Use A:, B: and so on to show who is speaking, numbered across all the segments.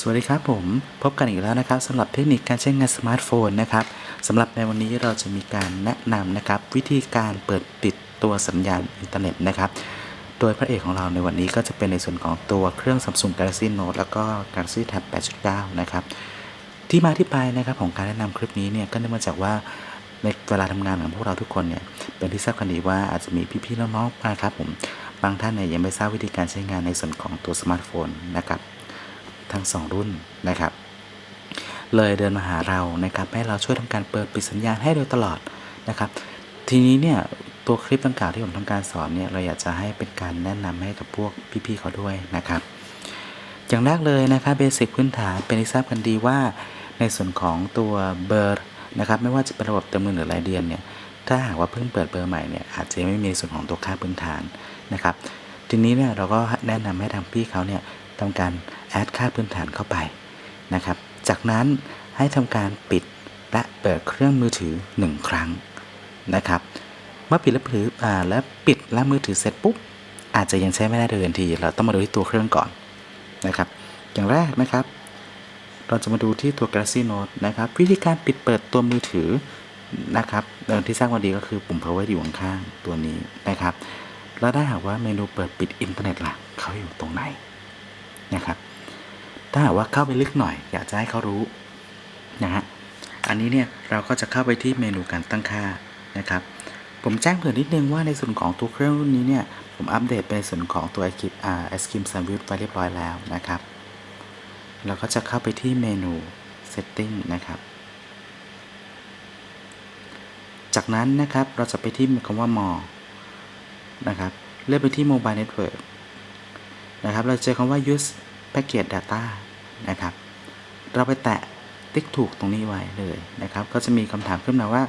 A: สวัสดีครับผมพบกันอีกแล้วนะครับสำหรับเทคนิคการใช้งานสมาร์ทโฟนนะครับสำหรับในวันนี้เราจะมีการแนะนำนะครับ วิธีการเปิดปิดตัวสัญญาณอินเทอร์เน็ตนะครับ โดยพระเอกของเราในวันนี้ก็จะเป็นในส่วนของตัวเครื่อง Samsung Galaxy Note แล้วก็ Galaxy Tab 8.9 นะครับ ที่มาที่ไปนะครับของการแนะนำคลิปนี้เนี่ยก็เนื่องมาจากว่าในเวลาทำงานของพวกเราทุกคนเนี่ยเป็นที่ทราบกันดีว่าอาจจะมีพี่ๆน้องๆนะครับผมบางท่านเนี่ยยังไม่ทราบวิธีการใช้งานในส่วนของตัวสมาร์ทโฟนนะครับ ทั้ง 2 รุ่นนะครับ เลยเดินมาหาเรานะครับ ให้เราช่วยทำการเปิดปิดสัญญาณให้โดยตลอดนะครับ ทีนี้เนี่ยตัวคลิปต่างๆที่ผมทำการสอนเนี่ยเราอยากจะให้เป็นการแนะนำให้กับพวกพี่ๆเขาด้วยนะครับ อย่างแรกเลยนะครับเบสิกพื้นฐานเป็นที่ทราบกันดีว่า ในส่วนของตัวเบอร์นะครับไม่ว่าจะเป็นระบบเต็มมือหรือรายเดือนเนี่ยถ้าหากว่าเพิ่งเปิดเบอร์ใหม่เนี่ยอาจจะไม่มีส่วนของตัวค่าพื้นฐานนะครับ ทีนี้เนี่ยเราก็แนะนำให้ทางพี่เขาเนี่ย ทำการแอดค่าพื้นฐานเข้าไปนะครับ จากนั้นให้ทำการปิดและเปิดเครื่องมือถือ 1 ครั้งนะครับ เมื่อปิดและถืออ่าและปิดและมือถือเสร็จปุ๊บอาจจะยังใช้ไม่ได้โดยทันที เราต้องมาดูที่ตัวเครื่องก่อนนะครับ อย่างแรกนะครับ เราจะมาดูที่ตัว Galaxy Note นะครับ วิธีการปิดเปิดตัวมือถือนะครับเดิมที่สร้างมาดีก็คือปุ่ม power อยู่ข้างๆตัวนี้นะครับ แล้วถ้าหากว่าเมนูเปิดปิดอินเทอร์เน็ตล่ะเขาอยู่ตรงไหน นะครับ ถ้าหากว่าเข้าไปลึกหน่อย อยากจะให้เขารู้นะฮะอันนี้เนี่ยเราก็จะเข้าไปที่เมนูการตั้งค่านะครับ ผมแจ้งเผื่อนิดนึงว่าในส่วนของตัวเครื่องรุ่นนี้เนี่ยผมอัปเดตไปในส่วนของตัว i k i p อ่า s k i m Sandwich ไปเรียบร้อยแล้วนะครับ เราก็จะเข้าไปที่เมนู Setting นะครับ จากนั้นนะครับเราจะไปที่คำว่า more นะครับ เลือกไปที่ Mobile Network นะครับ เราเจอคำว่า use package data นะครับ เราไปแตะติ๊กถูกตรงนี้ไว้เลยนะครับ ก็จะมีคำถามขึ้นมาว่า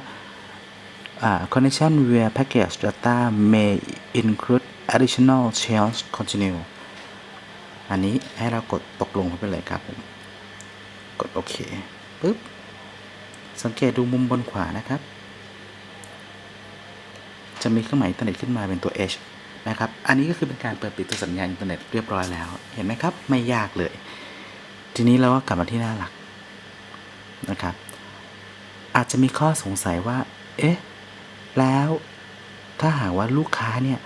A: connection via package data may include additional change continue อันนี้ให้เรากดตกลงไปเลยครับผมกดโอเคปึ๊บ สังเกตดูมุมบนขวานะครับ จะมีเครื่องหมายอินเทอร์เน็ตขึ้นมาเป็นตัว H นะครับ อันนี้ก็คือเป็นการเปิดปิดตัวสัญญาณอินเทอร์เน็ตเรียบร้อยแล้ว เห็นไหมครับ ไม่ยากเลย ทีนี้เราก็กลับมาที่หน้าหลักนะครับ อาจจะมีข้อสงสัยว่า เอ๊ะ แล้วถ้าหากว่าลูกค้าเนี่ย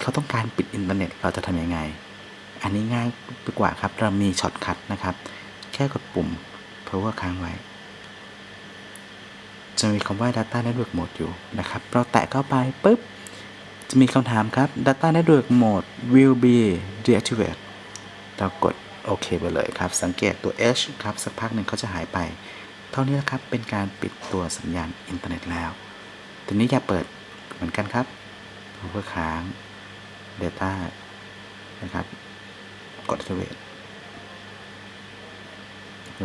A: เขาต้องการปิดอินเทอร์เน็ตเราจะทำยังไง อันนี้ง่ายไปกว่าครับ เรามีช็อตคัทนะครับ แค่กดปุ่ม power ค้างไว้ จะมีคำว่า data network mode อยู่นะครับ เราแตะเข้าไปปุ๊บ จะมีคำถามครับ data network mode will be deactivated เรากดโอเคไปเลยครับ สังเกตตัว H ครับ สักพักหนึ่งเขาจะหายไป เท่านี้นะครับ เป็นการปิดตัวสัญญาณอินเทอร์เน็ตแล้ว ทีนี้อย่าเปิดเหมือนกันครับ power ค้าง data นะครับ กด activate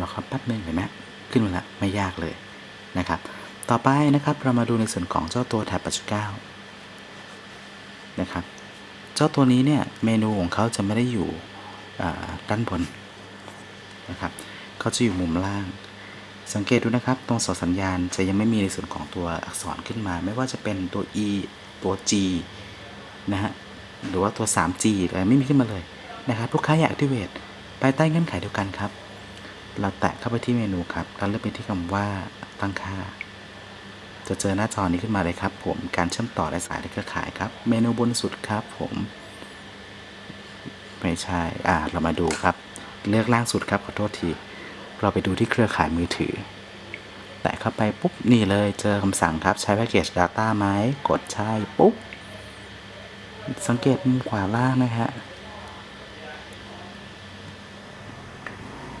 A: รอครับแป๊บนึงเห็นไหมขึ้นมาแล้วไม่ยากเลยนะครับ ต่อไปนะครับเรามาดูในส่วนของเจ้าตัวแท็บ8.9น นะครับ เจ้าตัวนี้เนี่ยเมนูของเขาจะไม่ได้อยู่ด้านบนนะครับเขาจะอยู่มุมล่าง สังเกตดูนะครับ ตรงเสาสัญญาณจะยังไม่มีในส่วนของตัวอักษรขึ้นมา ไม่ว่าจะเป็นตัว e ตัว g นะฮะหรือว่าตัว 3g อะไรไม่มีขึ้นมาเลยนะครับลูกค้าอยาก activate ภายใต้เงื่อนไขเดียวกันครับ เราแตะเข้าไปที่เมนูครับแล้วเลือกไปที่คำว่าตั้งค่า จะเจอหน้าจอนี้ขึ้นมาเลยครับ ผมการเชื่อมต่อและสายในเครือข่ายครับ เมนูบนสุดครับ ผม ไม่ใช่อ่าเรามาดูครับ เลือกล่างสุดครับขอโทษที เราไปดูที่เครือข่ายมือถือ แตะเข้าไปปุ๊บนี่เลยเจอคำสั่งครับใช้แพ็กเกจ Data ไหมกดใช่ปุ๊บสังเกตมุมขวาล่างนะฮะ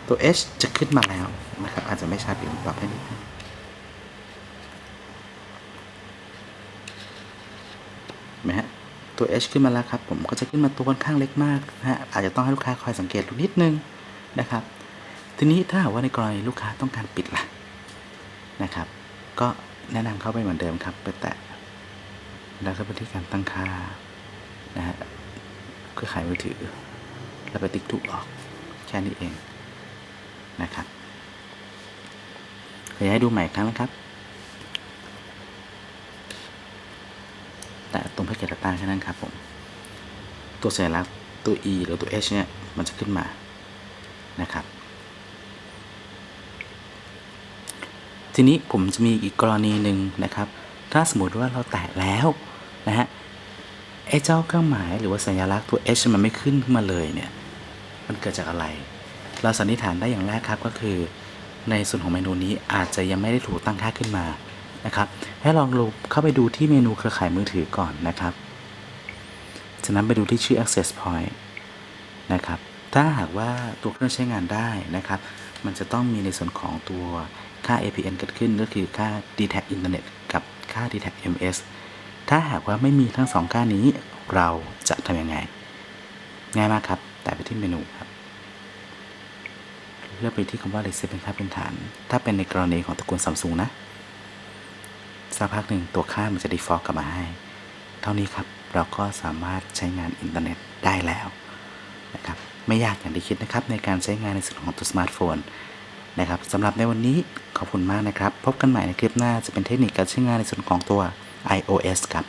A: ตัว H จะขึ้นมาแล้วนะครับ อาจจะไม่ชัดเดี๋ยวผมปรับให้นิดนึงเห็น ไหมฮะตัว H ขึ้นมาแล้วครับ ผมก็จะขึ้นมาตัวค่อนข้างเล็กมากนะฮะอาจจะต้องให้ลูกค้าคอยสังเกตดูนิดนึงนะครับ ทีนี้ถ้าหากว่าในกรณีลูกค้าต้องการปิดล่ะนะครับ ก็แนะนำเข้าไปเหมือนเดิมครับ ไปแตะแล้วก็ไปที่การตั้งค่านะฮะเครือข่ายมือถือ แล้วไปติ๊กถูกออกแค่นี้เองนะครับขอให้ดูใหม่ครั้งนะครับ Data แค่นั้นครับผม ตัวสัญลักษณ์ตัว e หรือตัว h เนี่ย มันจะขึ้นมานะครับ ทีนี้ผมจะมีอีกกรณีหนึ่งนะครับ ถ้าสมมติว่าเราแตะแล้วนะฮะไอ้เจ้าเครื่องหมายหรือว่าสัญลักษณ์ตัว h มันไม่ขึ้นมาเลยเนี่ย มันเกิดจากอะไร เราสันนิษฐานได้อย่างแรกครับก็คือ ในส่วนของเมนูนี้อาจจะยังไม่ได้ถูกตั้งค่าขึ้นมา นะครับ ให้ลองลงเข้าไปดูที่เมนูเครือข่ายมือถือก่อนนะครับ จากนั้นไปดูที่ชื่อ access point นะครับ ถ้าหากว่าตัวเครื่องใช้งานได้นะครับ มันจะต้องมีในส่วนของตัวค่า APN เกิดขึ้นก็คือค่า d t a c Internet กับค่า d t a c MS ถ้าหากว่าไม่มีทั้งสองค่านี้เราจะทำยังไง ง่ายมากครับ แต่ไปที่เมนูครับ เลือกไปที่คำว่า Reset เป็นค่าพื้นฐาน ถ้าเป็นในกรณีของตระกูลซัมซุงนะ สักพักหนึ่งตัวค่ามันจะดีฟอยล์กลับมาให้ เท่านี้ครับเราก็สามารถใช้งานอินเทอร์เน็ตได้แล้วนะครับไม่ยากอย่างที่คิดนะครับในการใช้งานในส่วนของตัวสมาร์ทโฟนนะครับสำหรับในวันนี้ขอบคุณมากนะครับ พบกันใหม่ในคลิปหน้าจะเป็นเทคนิคการใช้งานในส่วนของตัว iOS ครับ